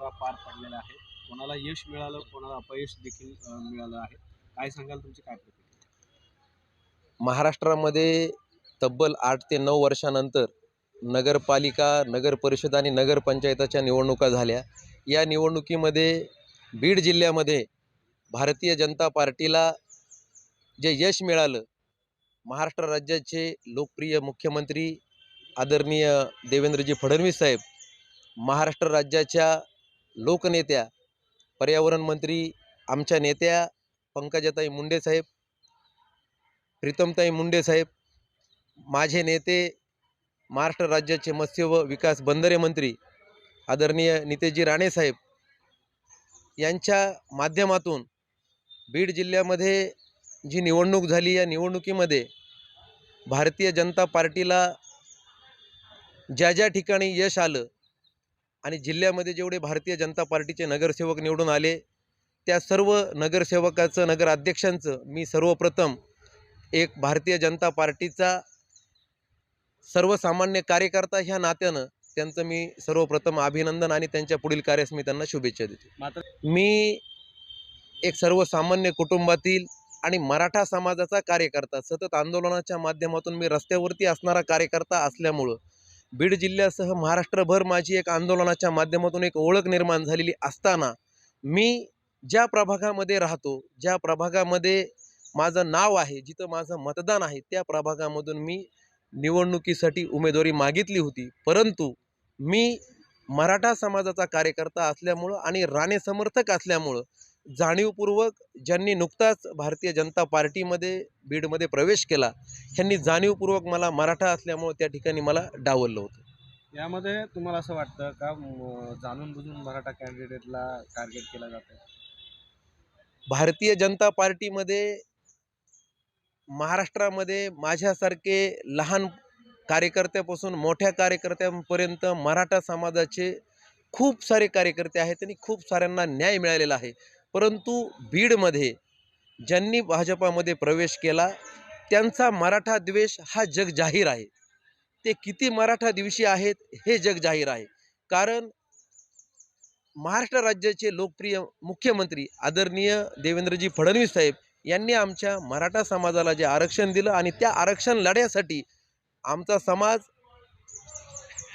निवडणुका पार पडलेल्या आहेत कोणाला यश मिळालं कोणाला अपयश देखील मिळालं आहे. काय सांगाल तुमची काय प्रतिक्रिया? महाराष्ट्रामध्ये तब्बल आठ ते नऊ वर्षानंतर नगरपालिका नगर परिषद आणि नगरपंचायताच्या निवडणुका झाल्या. या निवडणुकीमध्ये बीड जिल्ह्यामध्ये भारतीय जनता पार्टीला जे यश मिळालं महाराष्ट्र राज्याचे लोकप्रिय मुख्यमंत्री आदरणीय देवेंद्रजी फडणवीस साहेब महाराष्ट्र राज्याच्या लोकनेत्या पर्यावरण मंत्री आमच्या नेत्या पंकजाताई मुंडे साहेब प्रीतमताई मुंडे साहेब माझे नेते महाराष्ट्र राज्याचे मत्स्य व विकास बंदरे मंत्री आदरणीय नितेशजी राणेसाहेब यांच्या माध्यमातून बीड जिल्ह्यामध्ये जी निवडणूक झाली या निवडणुकीमध्ये भारतीय जनता पार्टीला ज्या ज्या ठिकाणी यश आलं आणि जिल्ह्यामध्ये जेवढे भारतीय जनता पार्टीचे नगरसेवक निवडून आले त्या सर्व नगरसेवकाचं नगराध्यक्षांचं मी सर्वप्रथम एक भारतीय जनता पार्टीचा सर्वसामान्य कार्यकर्ता ह्या नात्यानं त्यांचं मी सर्वप्रथम अभिनंदन आणि त्यांच्या पुढील कार्यास मी त्यांना शुभेच्छा देतो. मात्र मी एक सर्वसामान्य कुटुंबातील आणि मराठा समाजाचा कार्यकर्ता सतत आंदोलनाच्या माध्यमातून मी रस्त्यावरती असणारा कार्यकर्ता असल्यामुळं बीड जिल्ह्यासह महाराष्ट्रभर माझी एक आंदोलनाच्या माध्यमातून एक ओळख निर्माण झालेली असताना मी ज्या प्रभागामध्ये राहतो ज्या प्रभागामध्ये माझं नाव आहे जिथं माझं मतदान आहे त्या प्रभागामधून मी निवडणुकीसाठी उमेदवारी मागितली होती. परंतु मी मराठा समाजाचा कार्यकर्ता असल्यामुळं आणि राणे समर्थक असल्यामुळं जाणीवपूर्वक ज्यांनी नुकताच भारतीय जनता पार्टीमध्ये बीडमध्ये प्रवेश केला ह्यांनी जाणीवपूर्वक मला मराठा असल्यामुळं त्या ठिकाणी मला डावललं होतं. यामध्ये तुम्हाला असं वाटतं का जाणून बुजून मराठा कॅन्डिडेटला टार्गेट केलं जातं भारतीय जनता पार्टीमध्ये महाराष्ट्रामध्ये माझ्यासारखे लहान कार्यकर्त्यापासून मोठ्या कार्यकर्त्यांपर्यंत मराठा समाजाचे खूप सारे कार्यकर्ते आहेत आणि खूप साऱ्यांना न्याय मिळालेला आहे. परंतु बीडमध्ये ज्यांनी भाजपामध्ये प्रवेश केला त्यांचा मराठा द्वेष हा जग जाहीर आहे. ते किती मराठा दिवशी आहेत हे जग जाहीर आहे. कारण महाराष्ट्र राज्याचे लोकप्रिय मुख्यमंत्री आदरणीय देवेंद्रजी फडणवीस साहेब यांनी आमच्या मराठा समाजाला जे आरक्षण दिलं आणि त्या आरक्षण लढ्यासाठी आमचा समाज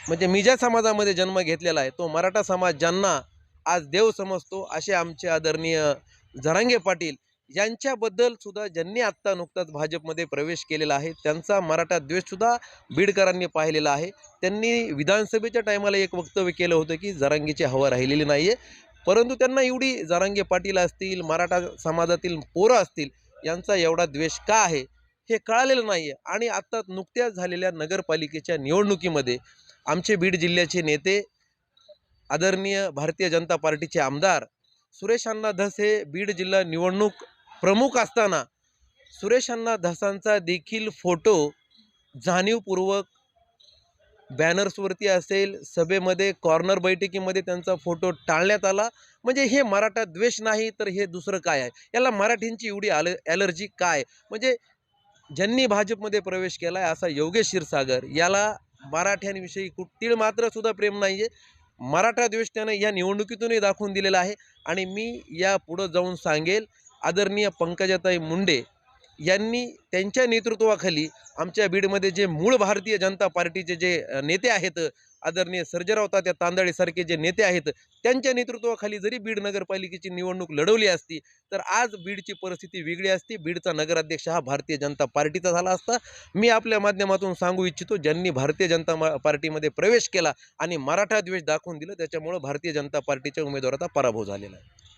म्हणजे मी ज्या समाजामध्ये जन्म घेतलेला आहे तो मराठा समाज ज्यांना आज देव समजतो असे आमचे आदरणीय झरांगे पाटील यांच्याबद्दल सुद्धा ज्यांनी आत्ता नुकताच भाजपमध्ये प्रवेश केलेला आहे त्यांचा मराठा द्वेषसुद्धा बीडकरांनी पाहिलेला आहे. त्यांनी विधानसभेच्या टायमाला एक वक्तव्य केलं होतं की जरांगीची हवा राहिलेली नाही आहे परंतु त्यांना एवढी जरांगे पाटील असतील मराठा समाजातील पोरं असतील यांचा एवढा द्वेष का आहे हे कळालेलं नाही आहे आणि आत्ता नुकत्याच झालेल्या नगरपालिकेच्या निवडणुकीमध्ये आमचे बीड जिल्ह्याचे नेते आदरणीय भारतीय जनता पार्टीचे आमदार सुरेश अण्णा धस हे बीड जिल्हा निवडणूक प्रमुख असताना सुरेश अण्णा धसांचा देखील फोटो जाणीवपूर्वक बॅनर्सवरती असेल. सभेमध्ये कॉर्नर बैठकीमध्ये त्यांचा फोटो टाळण्यात आला. म्हणजे हे मराठा द्वेष नाही तर हे दुसरं काय आहे? याला मराठींची एवढी आल ॲलर्जी काय? म्हणजे ज्यांनी भाजपमध्ये प्रवेश केला आहे असा योगेश क्षीरसागर याला मराठ्यांविषयी कुठीळ मात्र सुद्धा प्रेम नाही आहे मराठा द्वेष त्यानं या निवडणुकीतूनही दाखवून दिलेला आहे. आणि मी या पुढं जाऊन सांगेल आदरणीय पंकजाताई मुंडे यांनी त्यांच्या नेतृत्वाखाली आमच्या बीडमध्ये जे मूळ भारतीय जनता पार्टीचे जे नेते आहेत आदरणीय सर्जेराव तात्या तांदळेसारखे जे नेते आहेत त्यांच्या नेतृत्वाखाली जरी बीड नगरपालिकेची निवडणूक लढवली असती तर आज बीडची परिस्थिती वेगळी असती. बीडचा नगराध्यक्ष हा भारतीय जनता पार्टीचा झाला असता. मी आपल्या माध्यमातून सांगू इच्छितो ज्यांनी भारतीय जनता मा- पार्टीमध्ये प्रवेश केला आणि मराठा द्वेष दाखवून दिलं त्याच्यामुळं भारतीय जनता पार्टीच्या उमेदवाराचा पराभव झालेला आहे.